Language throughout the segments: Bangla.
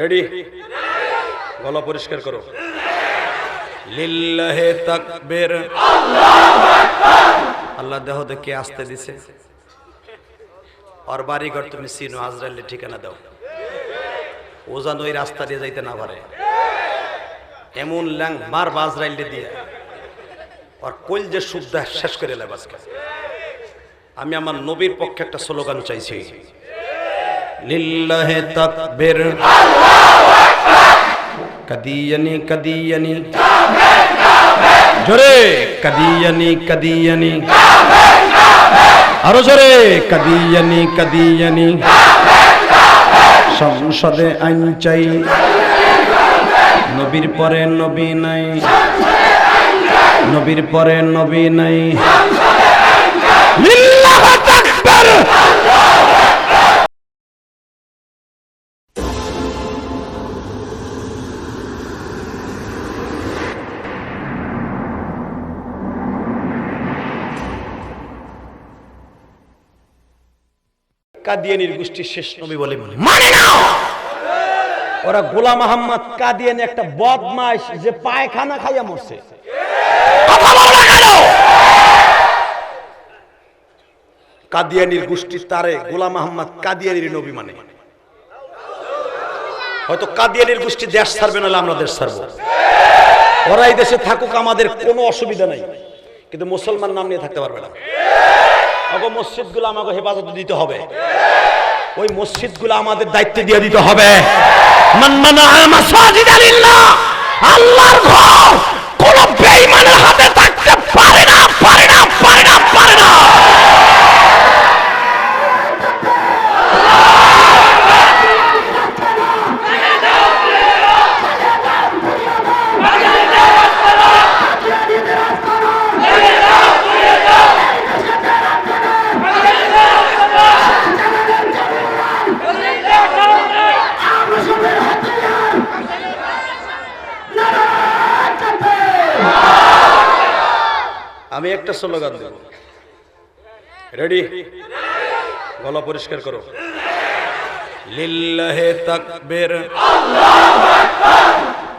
রেডি গলা পরিষ্কার করো। লিল্লাহে তাকবীর। আল্লাহ দেহ দেখে আসতে দিছে। ওর বাড়িঘর তুমি চিনো আজরাইলের ঠিকানা দাও। ও যেন ওই রাস্তা দিয়ে যাইতে না পারে। এমন ল্যাং মার বাজরাইলে দিয়ে। আর কইল যে সুবিধা শেষ করে এলাম আজকে। আমি আমার নবীর পক্ষে একটা স্লোগান চাইছি। লিল্লাহে তাকবীর। কদিয়ানি কদিয়ানি। জোরে, কদিয়ানি কদিয়ানি। আরও জোরে, কদিয়ানি কদিয়ানি। সংসদে আইন চাই। নবীর পরে নবী নাই। নবীর পরে নবী নাই। লিল্লাহ তাকবীর। কাদিয়ানির গোষ্ঠীর শেষ নবী বলে মনে মানে না ওরা গোলাম আহম্মদ কাদিয়ানি একটা বদমাইশ যে পায়খানা খাইয়া মরছে। না? কাদিয়ানির গোষ্ঠীর তারে গোলাম আহম্মদ কাদিয়ানির নবী মানে। হয়তো কাদিয়ানির গোষ্ঠী দেশ ছাড়বে নাহলে আমরা দেশ ছাড়বো। ওরা এই দেশে থাকুক আমাদের কোনো অসুবিধা নাই। কিন্তু মুসলমান নাম নিয়ে থাকতে পারবে না। আমাকে মসজিদগুলো আমাকে হেফাজত দিতে হবে। ওই মসজিদগুলো আমাদের দায়িত্ব দিয়ে দিতে হবে। আল্লাহর ঘর কোন বেঈমানের হাতে থাকতে পারে না পারে না পারে না। আমি একটা স্লোগান দেব। রেডি গলা পরিষ্কার করো। লিল্লাহে তাকবীর।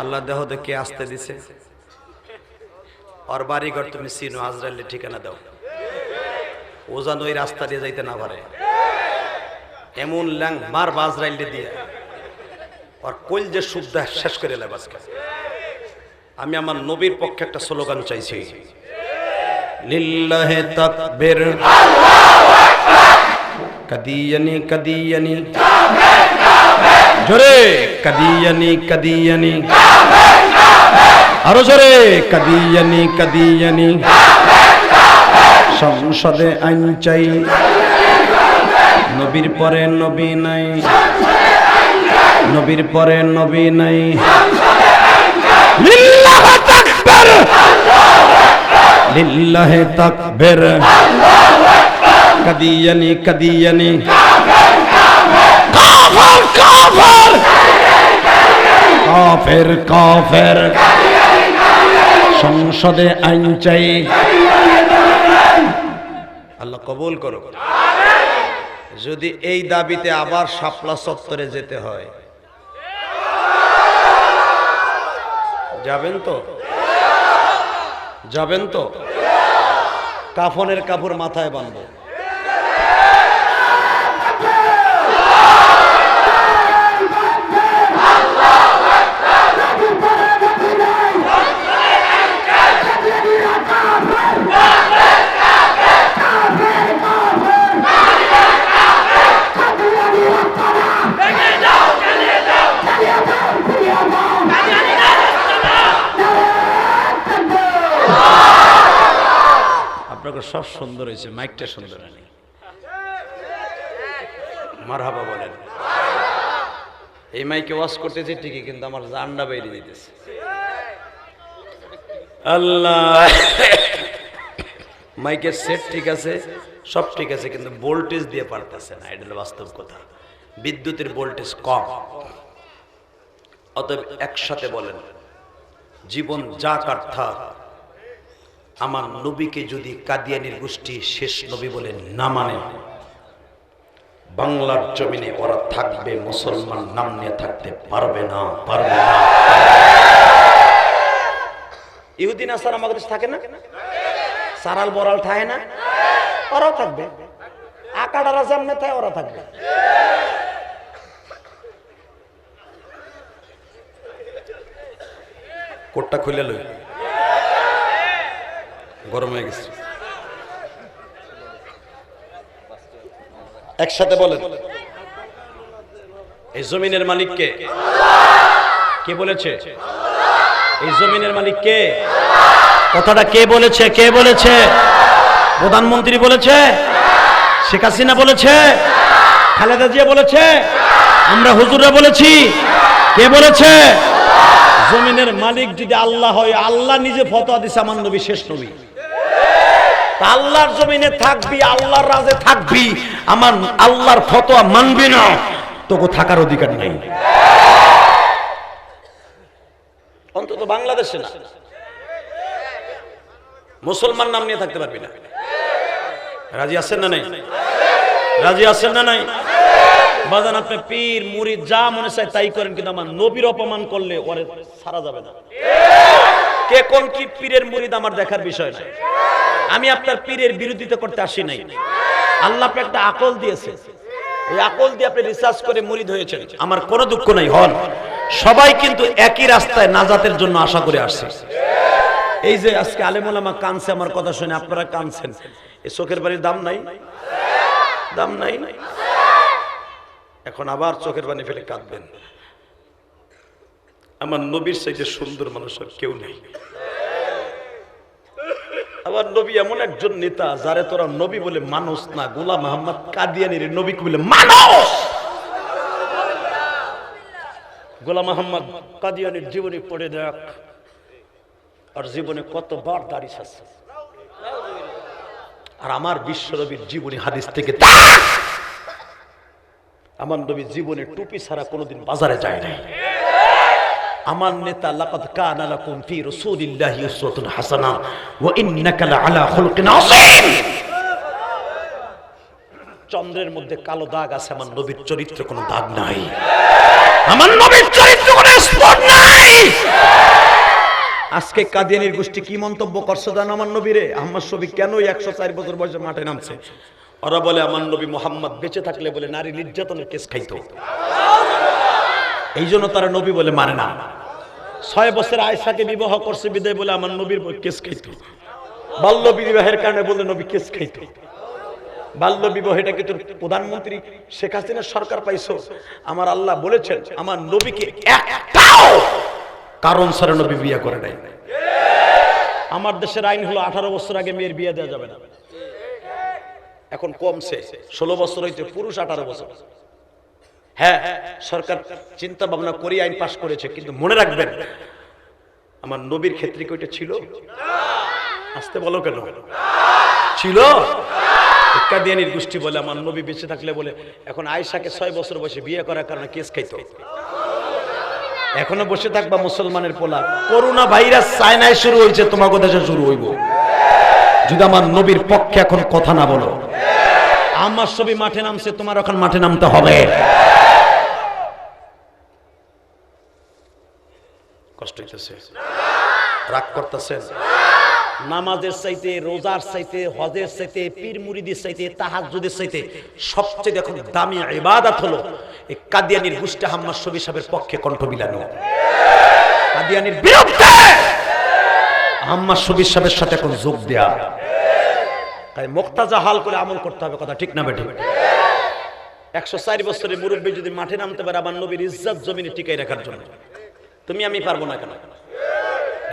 আল্লাহ দেহ দেখে আসতে দিছে। ওর বাড়িঘর তুমি চিনো আজরাইলের ঠিকানা দাও। ও যেন ওই রাস্তা দিয়ে যাইতে না পারে। এমন ল্যাং মার বাজরাইলে দিয়ে। ওর কইল যে সুবিধা শেষ করে এলাম আজকে। আমি আমার নবীর পক্ষে একটা স্লোগান চাইছি। লিল্লাহে তাকবীর। কদিয়ানি কদিয়ানি। জোরে, কদিয়ানি কদিয়ানি। আরও জোরে, কদিয়ানি কদিয়ানি। সংসদে আইন চাই। নবীর পরে নবী নাই। নবীর পরে নবী নাই। লিল্লাহ তাকবীর। লিল্লাহে তাকবীর। কদিয়ানি কদিয়ানি। কাফর কাফর। কাফের কাফের। সংসদে আইন চাই। আল্লাহ কবুল করো যদি এই দাবিতে আবার শাপলা চত্বরে যেতে হয়। যাবেন তো? যাবেন তো? কাফনের কাপড় মাথায় বাঁধবো। আপনাকে সব সুন্দর হয়েছে, মাইকটা সুন্দর হয়নি। মারহাবা বলেন। এই মাইকে ওয়াশ করতেছি ঠিকই, কিন্তু আমার জান্ডা বাইরে দিতেছে আল্লাহ। মাইকের সেট ঠিক আছে, সব ঠিক আছে, কিন্তু ভোল্টেজ দিয়ে পারতেছে না, এটা বাস্তব কথা। বিদ্যুতের ভোল্টেজ কম। অতএব একসাথে বলেন, জীবন যা কার্থা আমার নবীকে যদি কাদিয়ানির গোষ্ঠী শেষ নবী বলে না মানে বাংলার জমিনে ওরা থাকবে, মুসলমান নাম নিয়ে থাকতে পারবে না পারবে না। ইহুদিন আসার আমাদের থাকে না? সারাল বরাল থাকে না? ওরাও থাকবে। আকাডারা সামনে থাকে ওরা থাকবে। কোটটা খুলে লই। গরম হয়ে গেছে। একসাথে বলেন। এই জমিনের মালিক কে? বলেছে? এই জমিনের মালিক কে? কথাটা কে বলেছে? কে বলেছে? প্রধানমন্ত্রী বলেছে? শেখ হাসিনা বলেছে? খালেদা জিয়া বলেছে? আমরা হুজুরা বলেছি। কে বলেছে? জমিনের মালিক যদি আল্লাহ হয়, আল্লাহ নিজে ফতোয়া দিছে আমার নবী, শেষ নবী। আল্লাহর জমিনে থাকবি, আল্লাহর রাজে থাকবি, আমার আল্লাহর ফতোয়া মানবি না। তোকে থাকার অধিকার নাই। অন্তত বাংলাদেশে না। মুসলমান নাম নিয়ে থাকতে পারবি না। রাজি আছেন না নাই? রাজি আছেন না নাই? বাজান, আপনি পীর মুড়ি যা মনে চায় তাই করেন, কিন্তু আমার নবীর অপমান করলে ওরে সারা যাবে না। কে কোন কি পীরের মুরিদ আমার দেখার বিষয় না। আমি আপনার পীরের বিরোধিতা করতে আসি নাই। আল্লাহ আপনাকে একটা আকল দিয়েছে। এই আকল দিয়ে আপনি রিসার্চ করে মুরিদ হয়েছেন। আমার কোনো দুঃখ নাই, হন। সবাই কিন্তু একই রাস্তায় নাজাতের জন্য আশা করে আসছে। এই যে আজকে আলেমুলামা কানছে আমার কথা শুনে, আপনারা কানছেন এই চোখের বাড়ির দাম নাই? দাম নাই? এখন আবার চোখের পানি ফেলে কাঁদবেন। আমার নবীর চাইতে সুন্দর মানুষ আর কেউ নেই। আবার নবী এমন একজন নেতা যারে তোরা নবী বলে মানুষ না, গোলাম মোহাম্মদ কাদিয়ানির নবী বলে মানুষ গোলাম মোহাম্মদ কাদিয়ানির জীবনী পড়ে দেখ, আর জীবনে কতবার দাঁড়িয়ে আছে। আর আমার বিশ্বনবীর জীবনী হাদিস থেকে আমার নবী জীবনে টুপি ছাড়া কোনোদিন বাজারে যায় নাই। আমার নেতা, লাকাদ কানা লাকুম ফি রাসূলিল্লাহি উসওয়াতুন হাসানা, ওয়া ইন্নাকা লাআলা খুলকিন আযীম। চন্দ্রের মধ্যে কালো দাগ আছে, আমার নবীর চরিত্রে কোনো দাগ নাই। আমার নবীর চরিত্রে কোনো স্পট নাই। আজকে কাদিয়ানির গোষ্ঠী কি মন্তব্য করছে জানো আমার নবীরে? আহমদ শফি কেন একশো চার বছর বয়সে মাঠে নামছে? ওরা বলে, আমার নবী মোহাম্মদ বেঁচে থাকলে বলে, নারী নির্যাতনের কেস খাইতো। এই জন্য তারা নবী বলে মানে না। ছয় বছর আয়সাকে বিবাহ করছে, বিদায় বলে আমার নবীর কেস খাইতো। বাল্য বিবাহের কারণে বলে নবী কেস খাইতো। বাল্য বিবাহ এটা কিন্তু প্রধানমন্ত্রী শেখ হাসিনার সরকার পাইছো? আমার আল্লাহ বলেছেন, আমার নবীকে কারণ সারে নবী বিয়ে করে নাই। আমার দেশের আইন হলো আঠারো বছর আগে মেয়ের বিয়ে দেওয়া যাবে না। এখন কমছে, ষোলো বছর হইতে পুরুষ আঠারো বছর। হ্যাঁ সরকার চিন্তা ভাবনা করে আইন পাশ করেছে, কিন্তু মনে রাখবেন, আমার নবীর ক্ষেত্রে কি ছিল? আসতে বলো কেন? ছিল? কাদিয়ানির গোষ্ঠী বলে, আমার নবী বেঁচে থাকলে বলে, এখন আয়সাকে ছয় বছর বসে বিয়ে করার কারণে কেস খাইতো। এখনও বসে থাকবা মুসলমানের পোলা। করোনা ভাইরাস চায়নায় শুরু হয়েছে, তোমাকে দেশে শুরু হইব। যদি আমার নবীর পক্ষে এখন কথা না বলো, আমার ছবি মাঠে নামছে, তোমার এখন মাঠে নামতে হবে। কষ্ট হইতেছে। রাগ করতেছেন। নামাজের চাইতে, রোজার চাইতে, হজের চাইতে, পীর মুরিদের চাইতে, তাহাজ্জুদের চাইতে সবচেয়ে দামি ইবাদত হলো এই কাদিয়ানির গুষ্টা হাম্মার সাহেবের পক্ষে কণ্ঠ কাদিয়ানির বিরুদ্ধে হাম্মার সাহেবের সাথে এখন যোগ দেয়া। তাই মোক্তাজা হাল করে আমল করতে হবে কথা ঠিক না বেঠিক একশো চার বছরের মুরব্বী যদি মাঠে নামতে পারে আমার নবীর ইজ্জাত জমিনে টিকাই রাখার জন্য। তুমি আমি পারব না কেন?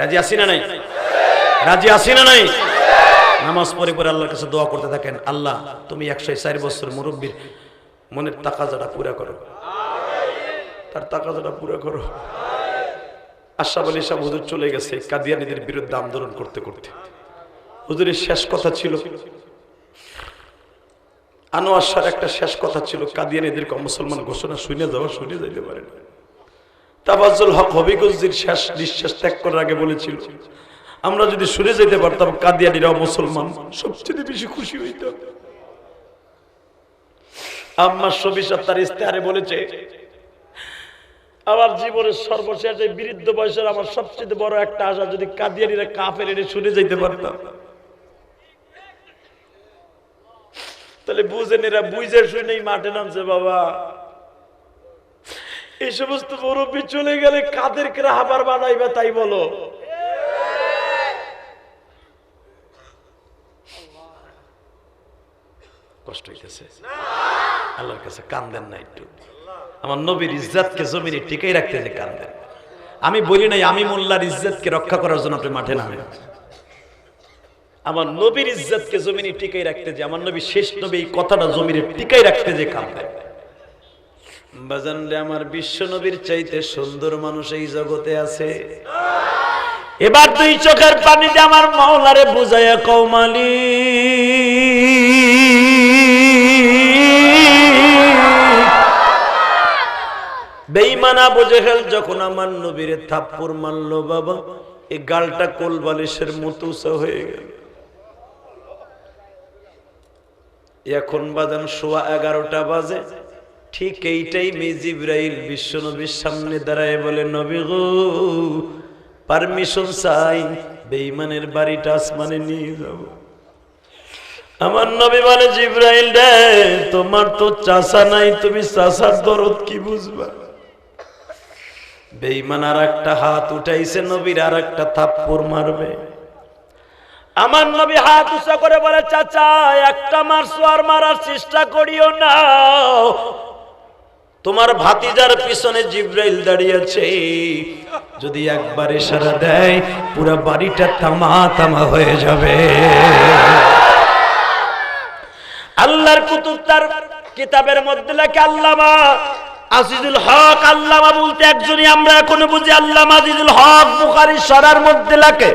রাজি আসি না নাই? রাজি আসি না নাই? নামাজ পড়ে পরে আল্লাহর কাছে দোয়া করতে থাকেন, আল্লাহ, তুমি একশো চার বছর মুরব্বীর মনের তাকাজাটা পুরা করো। তার তাকাজাটা পুরা করো। আশা বলি সব হুজুর চলে গেছে কাদিয়ানিদের বিরুদ্ধে আন্দোলন করতে করতে। হুজুরের শেষ কথা ছিল, আনোয়ার শাহর একটা শেষ কথা ছিল, কাদিয়ানিদেরকে মুসলমান ঘোষণা শুনে যাওয়া, শুনে যাইতে পারে না। তাবাজুল হক হবিগঞ্জির শেষ নিঃশ্বাস ত্যাগ করার আগে বলেছিল, আমরা যদি শুনে যেতে পারতাম কাদিয়ানিরাও মুসলমান, সবচেয়ে বেশি খুশি হইতাম। আম্মা শফি সাহেব তার ইস্তেহারে বলেছে, আমার জীবনের সর্বশেষ এই বৃদ্ধ বয়সের আমার সবচেয়ে বড় একটা আশা, যদি কাদিয়ানিরা কাফের এনে শুনে যাইতে পারতাম। তাহলে বুঝেন এরা বুঝে শুনেই মাঠে নামছে বাবা। এই সমস্ত মুরব্বী চলে গেলে কাদের রাহাবার বানাইবে তাই বলো? কষ্ট হইতেছে। আল্লাহর কাছে কান্দেন না একটু। আমার নবীর ইজ্জাতকে জমিনে টিকাই রাখতে যে কান্দেন আমি বলি নাই, আমি মোল্লার ইজ্জতকে রক্ষা করার জন্য আপনি মাঠে নামেন। আমার নবীর ইজ্জতকে জমিনে টিকাই রাখতে যে, আমার নবী শেষ নবী এই কথাটা জমিনে টিকাই রাখতে যে কান্দেন বাজানলে আমার বিশ্ব নবীর চাইতে সুন্দর মানুষ এই জগতে আছে। এবার দুই চোখের পানিতে আমার মাওলারে বুঝাইয়া কৌমালি বেইমানা বোঝে হেল যখন আমার নবীরে থাপ্পর মারলো, বাবা এই গালটা কোল বালিশের মতো হয়ে গেল। এখন বাজান সোয়া এগারোটা বাজে। ঠিক এইটাই মেজিব্রাইল বিশ্ব নবীর সামনে দাঁড়ায় বলে, নবী গো পারমিশন চাই বেইমানের বাড়িটা আসমানে নিয়ে যাব। আমার নবী বলে, জিব্রাইল রে, তোমার তো চাষা নাই, তুমি চাষার দরদ কি বুঝবা? বেইমান আর একটা হাত উঠাইছে, নবীর আর একটা থাপ্পড় মারবে। আমার নবী হাত উঁচা করে বলে, চাচা, একটা মারছো আর মারার চেষ্টা করিও না। তোমার ভাতিজার পিছনে জিব্রাইল দাঁড়িয়েছে যদি একবার ইশারা দেয়, পুরো বাড়িটা তামা তামা হয়ে যাবে। আল্লাহর কুতুব তার কিতাবের মধ্যে লেখে, আল্লামা আজিজুল হক। আল্লামা বলতে একজনই, আমরা এখনও বুঝি আল্লামা আজিজুল হক বুখারী সরার মধ্যে লেখে,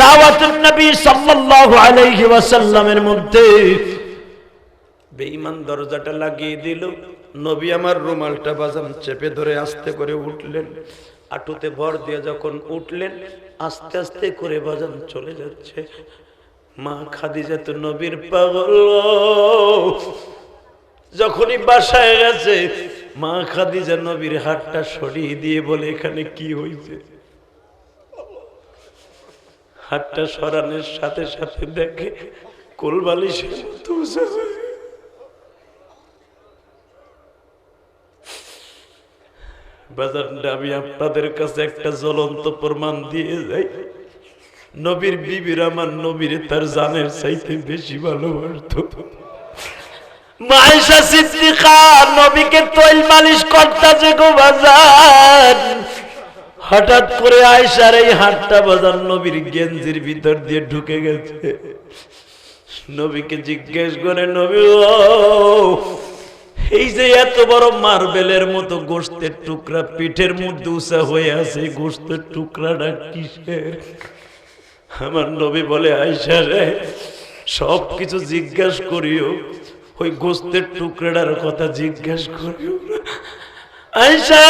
দাওয়াতুন নবী সাল্লাল্লাহু আলাইহি ওয়াসাল্লামের মধ্যে বেঈমান দরজাটা লাগিয়ে দিল। নবী আমার রুমালটা বাজাম চেপে ধরে আস্তে করে উঠলেন। আটুতে ভর দিয়ে যখন উঠলেন, আস্তে আস্তে করে বাজান চলে যাচ্ছে। মা খাদিজা তো নবীর পাগল। যখনই বাসায় গেছে, মা খাদিজা নবীর হাতটা সরিয়ে দিয়ে বলে, এখানে কি হয়েছে হাতটা সরানোর সাথে সাথে দেখে কোলবালিশের মতো উঁচা হয়ে গেছে। বাজারটা আমি আপনাদের কাছে একটা জ্বলন্ত প্রমাণ দিয়ে যাই। নবীর বিবির আমার নবীর তার জানের চাইতে বেশি ভালোবাসত। মায়েশা সিদ্দিকা নবীকে তৈল মালিশ করতেছে গো বাজার। হঠাৎ করে আয়সার এই হাতটা বাজার নবীর গেঞ্জির ভিতর দিয়ে ঢুকে গেছে। নবীকে জিজ্ঞেস করে, নবী ও এই যে এত বড় মার্বেলের মতো গোস্তের টুকরা, পিঠের মধ্যে উষা হয়ে আছে গোস্তের টুকরাটা কিসের আমার নবী বলে আয়সা রে সব কিছু জিজ্ঞাস করিও, ওই গোস্তের টুকরাটার কথা জিজ্ঞাস করিও না। আয়সা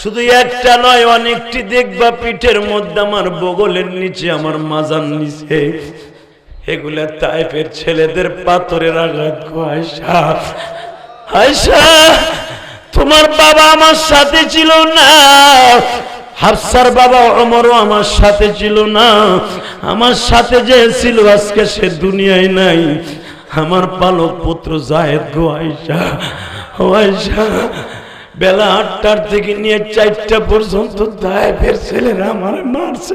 শুধু একটা নয়, অনেকটি দেখবা পিঠের মধ্যে আমার বগলের নিচে, আমার মাজার নিচে এগুলা তাইপের ছেলেদের পাথরের আঘাত আয়সা আয়সা তোমার বাবা আমার সাথে ছিল না। হাফসার বাবা অমরও আমার সাথে ছিল না। আমার সাথে যে ছিল, আজকে সে দুনিয়ায় নাই। আমার পালক পুত্র জায়েদ গো আয়সা ও আয়সা বেলা আটটার থেকে নিয়ে চারটা পর্যন্ত দায়ের ছেলেরা আমার মারছে।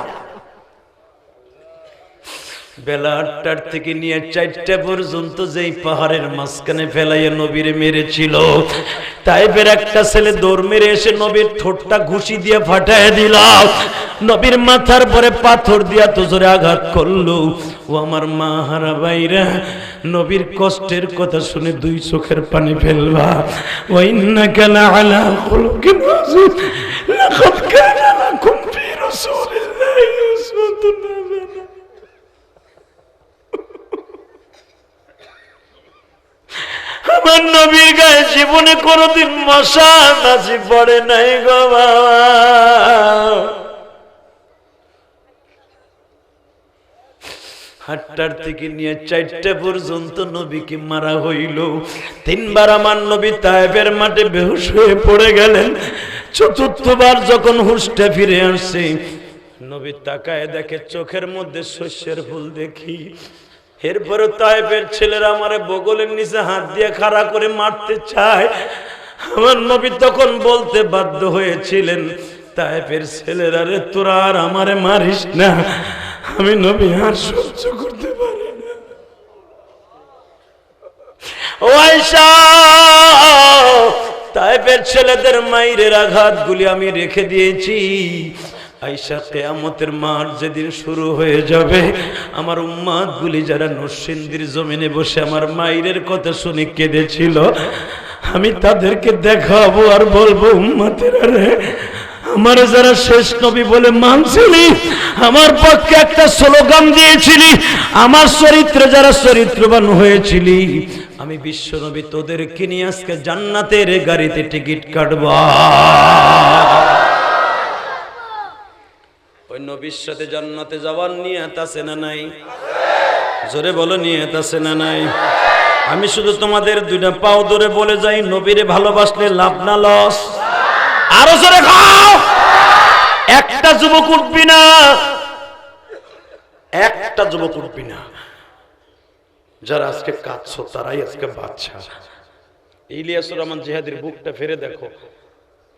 বেলা আটটার থেকে নিয়ে চারটা পর্যন্ত যেই পাহাড়ের মাঝখানে ফেলাইয়া নবীরে মেরেছিল তাইপের একটা ছেলে দৌড় মেরে এসে নবীর ঠোঁটটা ঘুষি দিয়ে ফাটায় দিল। নবীর মাথার পরে পাথর দিয়া তো জোরে আঘাত করল। ও আমার মা হারা বাইরা নবীর কষ্টের কথা শুনে দুই চোখের পানি ফেলবা। আযীম লাকাদ কানা রাসূলিল্লাহি উসওয়াতুন আমার নবীর গায়ে জীবনে কোনোদিন মশা নাচি পড়ে নাই গো বাবা। আটটার থেকে নিয়ে চারটা পর্যন্ত নবীকে মারা হইল। তিনবার আমার নবী তায়েবের মাঠে বেহুশ হয়ে পড়ে গেলেন। চতুর্থবার যখন হুঁশটা ফিরে আসছে নবী তাকায় দেখে চোখের মধ্যে শস্যের ফুল দেখি। এরপরে তায়েবের ছেলেরা আমার বগলের নিচে হাত দিয়ে খাড়া করে মারতে চায়। আমার নবী তখন বলতে বাধ্য হয়েছিলেন তায়েবের ছেলেরা রে, তোরা আর আমারে মারিস না। আমি নবী আর সহ্য করতে পারি না। ও আয়সা তাইপের ছেলেদের মাইরের আঘাতগুলি আমি রেখে দিয়েছি। আইসা কেয়ামতের মার যেদিন শুরু হয়ে যাবে, আমার উম্মাদ গুলি যারা নরসিন্দির জমিনে বসে আমার মাইরের কথা শুনে কেঁদেছিল, আমি তাদেরকে দেখাবো আর বলব, উম্মাতের রে, আমার যারা শেষ নবী বলে মানছিলি, আমার পক্ষে একটা স্লোগান দিয়েছিলি, আমার চরিত্রে যারা চরিত্রবান হয়েছিলি, আমি বিশ্ব নবী তোদেরকে নিয়ে আজকে জান্নাতের গাড়িতে টিকিট কাটবা। ওই নবীর সাথে জান্নাতে যাওয়ার নিয়ত আছে না নাই? জোরে বলো, নিয়ত আছে না নাই? আমি শুধু তোমাদের দুইটা পাও ধরে বলে যাই, নবীরে ভালোবাসলে লাভ না লস? আরও জোরে খাও! একটা যুবক উঠবি না। একটা যুবক উঠবি না। যারা আজকে কাঁদছো, তারাই আজকে বাচ্চা ইলিয়াসুর রহমান জেহাদের বুকটা ফেরে দেখো।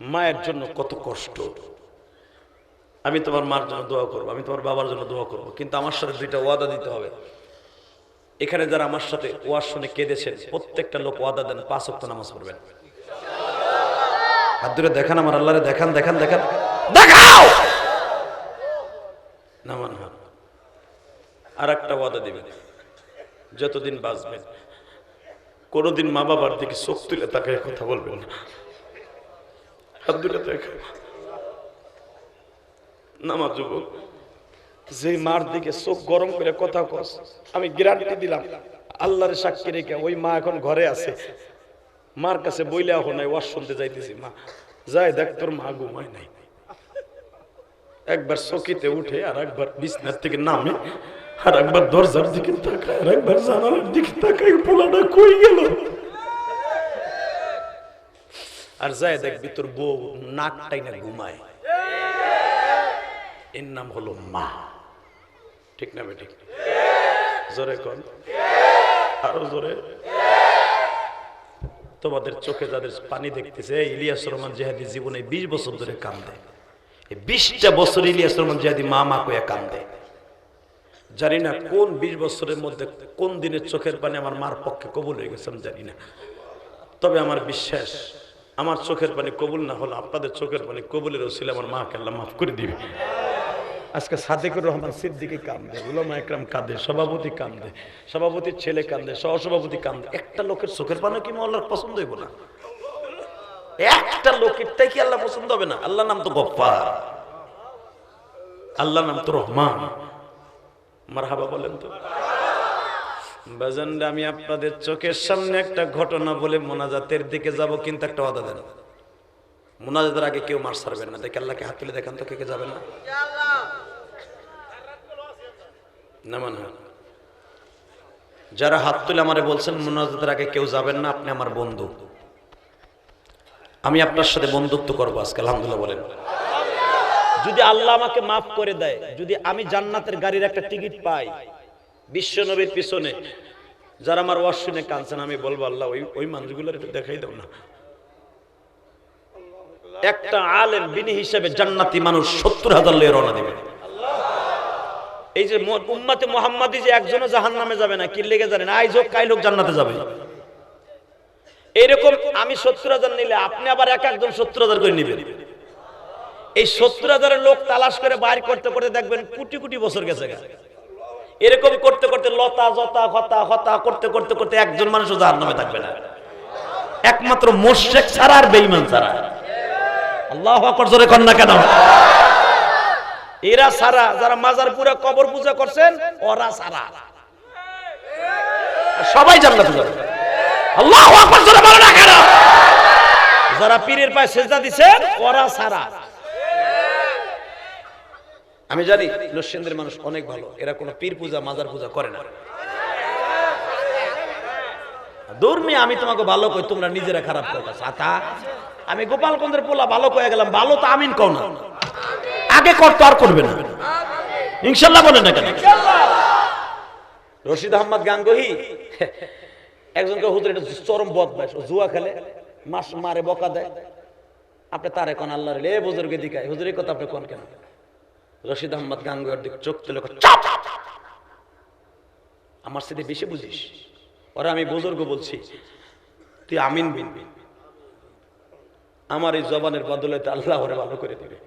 মায়ের জন্য কত কষ্ট। আমি তোমার মার জন্য দোয়া করব, আমি তোমার বাবার জন্য দোয়া করব, কিন্তু আমার সাথে দুইটা ওয়াদা দিতে হবে। এখানে যারা আমার সাথে ওয়াজ শুনে কেঁদেছেন, প্রত্যেকটা লোক ওয়াদা দেন, পাঁচ অক্ট নামাজ পড়বেন। হাত দূরে দেখান আমার, আল্লাহরে দেখান দেখান দেখান। দেখাও! নামান আর একটা ওয়াদা দিবেন। যতদিন বাঁচবেন, কোনোদিন মা বাবার দিকে তুলে তাকে কথা বলবেন না। হাত দূরে দেখা নামা যুবক যে মার দিকে চোখ গরম করে কথা কস, আমি গ্যারান্টি দিলাম। আল্লাহর সাক্ষী রেখে ওই মা এখন ঘরে আছে। মার কাছে বইলে এখন নাই ওয়াশ শুনতে যাইতেছি। মা, যাই দেখ তোর মা ঘুমায় নাই। একবার চকিতে উঠে আর একবার বিছনার থেকে নামে, আর একবার দরজার দিকে তাকায়, আর একবার জানালার দিকে তাকায়, পোলাটা কই গেল? আর যায় দেখবি তোর বউ নাকটাই না ঘুমায়। এর নাম হলো মা। ঠিক না বেঠিক? জোরে কন। আরও জোরে। তোমাদের চোখে যাদের পানি দেখতেছে ইলিয়াস রহমান জেহাদি জীবনে বিশ বছর ধরে কান্দে। এই বিশটা বছর ইলিয়াস রহমান জেহাদি মা মা কয়ে কান্দে। জানি না কোন বিশ বছরের মধ্যে কোন দিনের চোখের পানি আমার মার পক্ষে কবুল হয়ে গেছে, আমি জানি না। তবে আমার বিশ্বাস, আমার চোখের পানি কবুল না হলো আপনাদের চোখের পানি কবুলের ওসিলে আমার মাকে আল্লাহ মাফ করে দিবে। আজকে সাদেকুর রহমান সিদ্দিকি কান্দে, উলামা একরাম কাঁদে সভাপতি কান্দে, সভাপতির ছেলে কান্দে, সহসভাপতি কান্দে। একটা লোকের চোখের পানি কি আল্লাহর পছন্দ হইব না? একটা লোকেরটাই কি আল্লাহ পছন্দ হবে না? আল্লাহ নাম তো গপ্পার আল্লাহ নাম তো রহমান। মারহাবা বলেন তো। আমি আপনাদের চোখের সামনে একটা ঘটনা বলে মোনাজাতের দিকে যাব, কিন্তু একটা ওয়াদা দেন। মোনাজাতের আগে কেউ মার সারবেন না। দেখে আল্লাহকে হাত তুলে দেখান তো কে কে যাবেন না? না মানে? যারা হাত তুলে আমারে বলছেন মোনাজাতের আগে কেউ যাবেন না, আপনি আমার বন্ধু। আমি আপনার সাথে বন্ধুত্ব করব আজকে, আলহামদুলিল্লাহ বলেন। যদি আল্লাহ আমাকে মাফ করে দেয়, যদি আমি জান্নাতের গাড়ির একটা টিকিট পাই, বিশ্ব নবীর পিছনে, যারা আমার ওয়াজ শুনে কাঁদছেন, আমি বলব, আল্লাহ, ওই ওই মানুষগুলোর একটু দেখাই দাও না। একটা আলেম বিনি হিসেবে জান্নাতি মানুষ সত্তর হাজার লয়ে রওনা দিবে। এই যে উম্মাতে মোহাম্মদী যে একজনও জাহান নামে যাবে না, কি লেগে জানেন আইজ হোক কাই লোক জান্নাতে যাবে। এইরকম আমি সত্তর হাজার নিলে আপনি আবার এক একজন সত্তর হাজার করে নিবেন। এই সত্তর হাজারের লোক তালাশ করে বাইর করতে করতে দেখবেন কোটি কোটি বছর গেছে। এরকম করতে করতে লতা, জতা, হতা হতা, করতে করতে করতে একজন মানুষও জাহান নামে থাকবে না। একমাত্র মোশেক ছাড়া আর বেইমান ছাড়া। আল্লাহ আকবর জোরে কর না কেন? এরা সারা, যারা মাজার পুরা কবর পূজা করছেন, ওরা সারা। সবাই জান্নাতে যাবে বলো না কেন যারা পীরের পায়ে ওরা সারা। আমি জানি নরসিংদের মানুষ অনেক ভালো। এরা কোনো পীর পূজা, মাজার পূজা করে না। দূর্মি আমি তোমাকে ভালো কই, তোমরা নিজেরা খারাপ আতা, আমি গোপালগঞ্জের পোলা, ভালো কয়ে গেলাম। ভালো তো আমিন কও না। আগে করতো, আর করবে না। ইনশাল্লাহ বলে না কেন? রশিদ আহমদ গাঙ্গহি, একজনকে হুজুর এটা চরম বদমাস জুয়া খেলে, মাস মারে বকা দেয়। আপনি তারে কোন আল্লাহ রে বুজুর্গে দিকায়, হুজুর এই কথা আপনি কোন কেন? রশিদ আহমদ গাঙ্গুয়ার দিকে চোখ তুলে আমার সাথে বেশি বুঝিস। ওরা আমি বুজুর্গ বলছি, তুই আমিন বিন। বিন আমার এই জবানের বদলাতে আল্লাহ ওরে ভালো করে দিবে।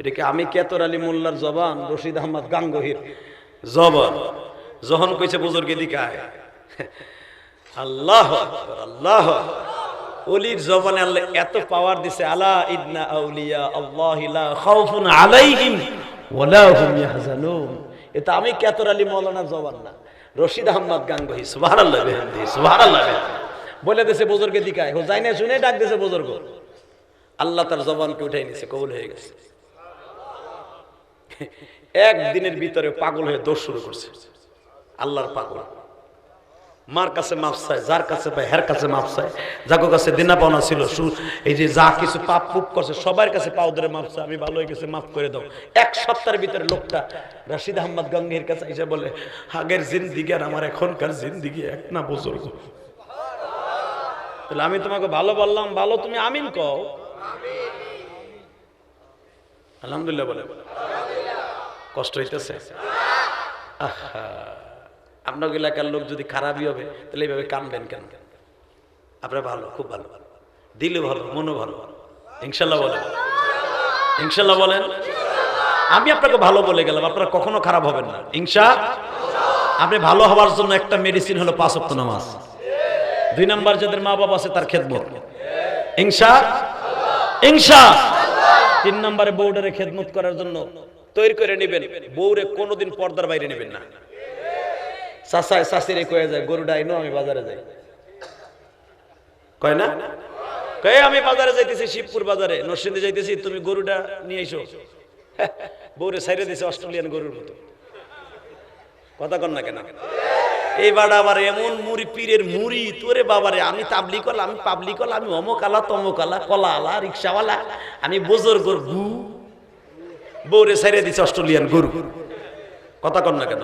এটাকে আমি কেতর আলী মোল্লার জবান রশিদ আহমদ গাঙ্গহির জবান। যখন কইছে বুজুর্গে আল্লাহ আকবার, আল্লাহ আকবার। অলির জবানে আল্লাহ এত পাওয়ার দিছে আলা ইদনা আউলিয়া আল্লাহ লা খাউফুন আলাইহিম ওয়ালা হুম ইয়াহজানুন। এটা আমি কেতর আলী মাওলানার জবান না রশিদ আহমদ গাঙ্গহি সুবহানাল্লাহ বিহামদিহি সুবহানাল্লাহ বলে দিছে বুজুর্গে দিকায় ও যাই না শুনে ডাক দিছে বুজুর্গ আল্লাহ তার জবানকে উঠাই নিছে কবুল হয়ে গেছে। একদিনের ভিতরে পাগল হয়ে দোষ শুরু করছে। আল্লাহর পাগল। মার কাছে মাপ চায়, যার কাছে পায়, হের কাছে মাপ চায়। যাকে কাছে দিনা পাওনা ছিল এই যে যা কিছু পাপ পুপ করছে, সবার কাছে পাও ধরে মাপ চায়, আমি ভালো হয়ে গেছে, মাফ করে দাও। এক সপ্তাহের ভিতরে লোকটা রশিদ আহমদ গঙ্গের কাছে এসে বলে, আগের জিন্দিগি আর আমার এখনকার জিন্দিগি এক না বুজুর্গ। তাহলে আমি তোমাকে ভালো বললাম, ভালো তুমি আমিন কও। আলহামদুলিল্লাহ বলে কষ্ট হইতেছে? আপনার এলাকার লোক যদি খারাপই হবে, তাহলে এইভাবে কানবেন কেন? আপনার ভালো, খুব ভালো। দিলে ভালো, মনও ভালো। ইনশাল্লাহ বলেন। ইনশাল্লাহ বলেন। আমি আপনাকে ভালো বলে গেলাম, আপনারা কখনো খারাপ হবেন না। ইনশা আপনি ভালো হওয়ার জন্য একটা মেডিসিন হলো পাঁচ অক্ট নামাজ। দুই নাম্বার যাদের মা বাবা আছে তার খেদমত। ইনশা ইনশা তিন নম্বরে বউডারে খেদমত করার জন্য তৈরি করে নেবেন। বউরে কোনোদিন পর্দার বাইরে নেবেন না। চাষায় চাষিরে কয়ে যায়, গরুটা আইনো, আমি বাজারে যাই। কয় না? কয়ে, আমি বাজারে যাইতেছি, শিবপুর বাজারে, নরসিংদী যাইতেছি, তুমি গরুটা নিয়ে এসো বউরে সাইরে দিছে অস্ট্রেলিয়ান গরুর মতো। কথা কন না কেন? এই বাড়া আবার এমন মুড়ি, পীরের মুড়ি, তোরে বাবারে, আমি তাবলি কলা, আমি পাবলি কলা, আমি অমকালা তমকালা কলা আলা, রিক্সাওয়ালা, আমি বোজর গর। গু। বৌরে সাইরে দিচ্ছে অস্ট্রেলিয়ান গরু। কথা কন না কেন?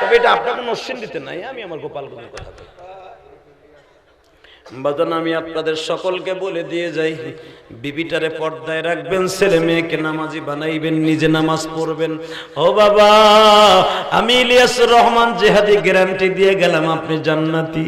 তবে এটা আপনাকে নস্যিন দিতে নাই, আমি আমার গোপালগঞ্জের কথা। বাজান আমি আপনাদের সকলকে বলে দিয়ে যাই, বিবিটারে পর্দায় রাখবেন, ছেলে মেয়েকে নামাজি বানাইবেন, নিজে নামাজ পড়বেন। ও বাবা, আমি ইলিয়াস রহমান জেহাদি গ্যারান্টি দিয়ে গেলাম, আপনি জান্নাতি।